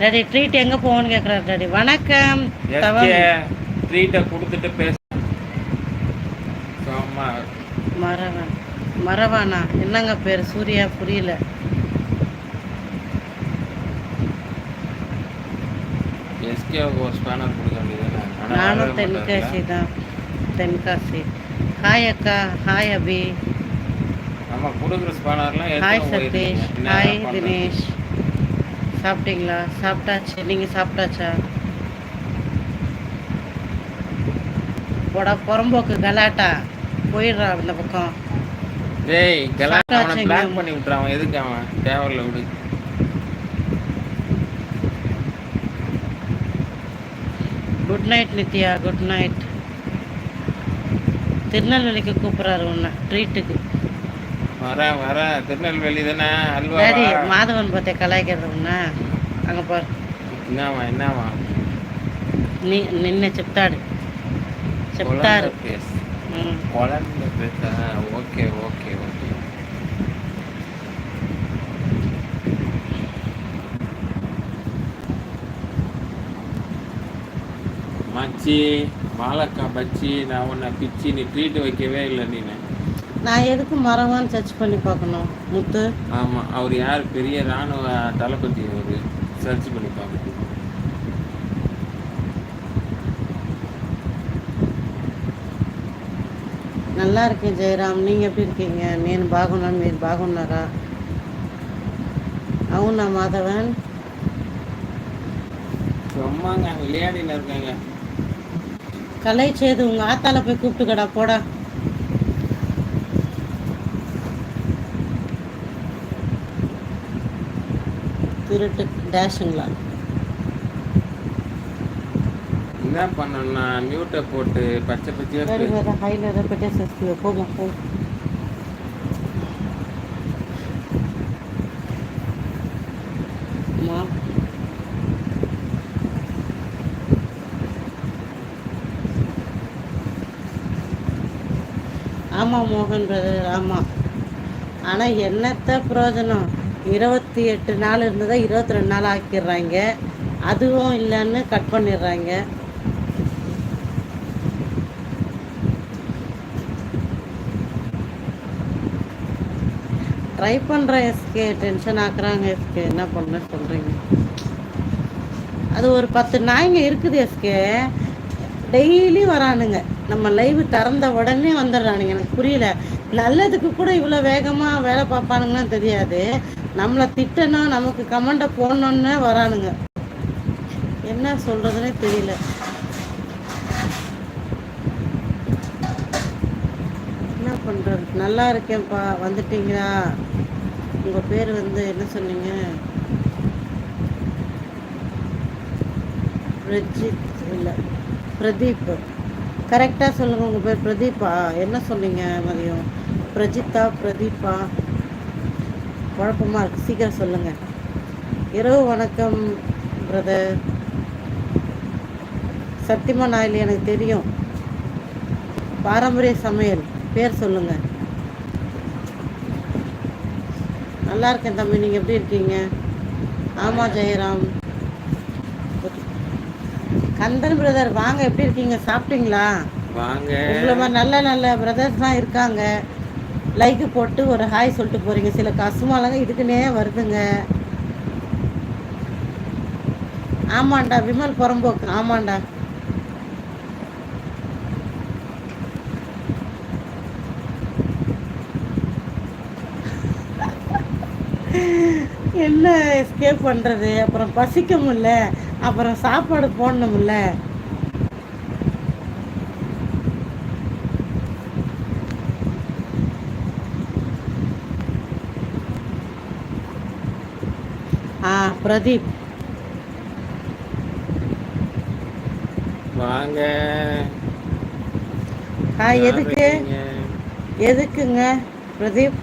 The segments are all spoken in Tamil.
டாடி ட்ரீட் எங்கே போகணும்னு கேட்குறாரு டாடி. வணக்கம். ட்ரீட்டை கொடுத்துட்டு பேச மரவன் மரவானா? என்னங்க பேர்? சூர்யா புரியல. நானும் தென்காசி? தான். தென்காசி. ஹாய் அக்கா. Hi Abhi. Hi Sathish. Hi? Dinesh. சாப்பிட்டீங்களா? சாப்பிட்டாச்சு. நீங்கள் சாப்பிட்டாச்சா? போடா புறம்போக்கு கலாட்டா. போயிடுறா இந்த பக்கம். டேய் கெலா அவனை. பிளாக் பண்ணி விட்டுறான். அவன் எதுக்கு அவன்? தேவையில்ல விடு. Good night Nithya. Good night திருநெல்வேலிக்கு கூப்பிட்றாரு உன்னை. ட்ரீட்டுக்கு வரேன் வரேன் திருநெல்வேலி தானே அல்வா. சரி மாதவன் பற்றி கலாய்க்கிறதுக்குண்ணா. அங்கே போ என்னவா என்னவா நீ நின்ன செப்தாடு. செப்டாரு குழந்தை பேச. Okay okay okay. மச்சி வாழைக்காய் பச்சி நான் உன்னை பிச்சு நீ ட்ரீட் வைக்கவே இல்லை நீ நான் எதுக்கு மரவான்னு சர்ச் பண்ணி பார்க்கணும் முத்து ஆமாம் அவர் யார் பெரிய இராணுவ தளபதி அவர் சர்ச் பண்ணி பார்க்கணும் நல்லா இருக்கேன் ஜெயராம் நீங்கள் எப்படி இருக்கீங்க నేను బాగున్నాను మీరు బాగున్నారా అవునా మాధవన్ சும்மாங்க அங்கே விளையாடின்னு இருக்காங்க கலை சேது உங்கள் ஆத்தால போய் கூப்பிட்டுக்கடா போடா இருட்டு டேஷுங்களா என்ன பண்ணணும்னா மியூட்டை போட்டு பச்சை பச்சையாக வேறு வேறு ஹைல ரெப்பட்டே சஸ்தியோ போமா போ ஆமாம் மோகன் பிரதர் ஆமாம் ஆனால் என்னத்த பிரயோஜனம்? இருபத்தி எட்டு நாள் இருந்ததை இருபத்தி ரெண்டு நாள் ஆக்கிடுறாங்க. அதுவும் இல்லைன்னு கட் பண்ணிடுறாங்க. ட்ரை பண்ணுற எஸ்கே டென்ஷன் ஆக்குறாங்க எஸ்கே என்ன பண்ண சொல்கிறீங்க அது ஒரு பத்து நாய்ங்க இருக்குது எஸ்கே டெய்லி வரானுங்க. நம்ம லைவ் திறந்த உடனே வந்துடுறானுங்க. எனக்கு புரியல. நல்லதுக்கு கூட இவ்வளோ வேகமாக வேலை பார்ப்பானுங்கன்னு தெரியாது. நம்மளை திட்டனா நமக்கு கமெண்டை போடணுன்னு வரானுங்க. என்ன சொல்கிறதுனே தெரியல. என்ன பண்ணுறது நல்லா இருக்கேன்ப்பா. வந்துட்டீங்களா? உங்கள் பேர் வந்து என்ன சொன்னீங்க? பிரஜித் இல்லை. பிரதீப். கரெக்டாக சொல்லுங்கள் உங்கள் பேர் பிரதீப்பா? என்ன சொன்னீங்க மதியம்? பிரஜித்தா பிரதீப்பா? குழப்பமாக இருக்கு. சீக்கிரம் சொல்லுங்கள் இரவு வணக்கம் பிரதர் சத்தியமா நாயில் எனக்கு தெரியும். பாரம்பரிய சமையல். பேர் சொல்லுங்க. நல்லா இருக்கேன் தம்பி நீங்க எப்படி இருக்கீங்க? ஆமா ஜெயராம். கந்தன் பிரதர் வாங்க. எப்படி இருக்கீங்க? சாப்பிட்டீங்களா? வாங்க. மாதிரி நல்ல நல்ல பிரதர்ஸ் தான் இருக்காங்க. லைக்கு போட்டு ஒரு ஹாய் சொல்லிட்டு போகிறீங்க சில கசுமாலங்க இதுக்குன்னே வருதுங்க. ஆமாண்டா விமல் புறம்போக்கு. ஆமாண்டா. என்ன எஸ்கேப் பண்ணுறது அப்புறம் பசிக்க முடியல அப்புறம் சாப்பாடு போடணும்ல. ஆ பிரதீப். வாங்க. ஹாய் எதுக்கு? எதுக்குங்க பிரதீப்?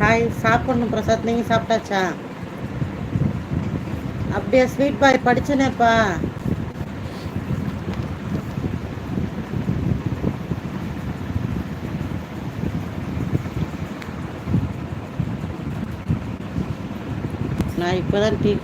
ஹாய் சாப்பிடணும் பிரசாத் நீங்கள் சாப்பிட்டாச்சா? அப்படியே ஸ்வீட் பாய் படிச்சனேப்பா. நான் இப்போ தான் டீ குடி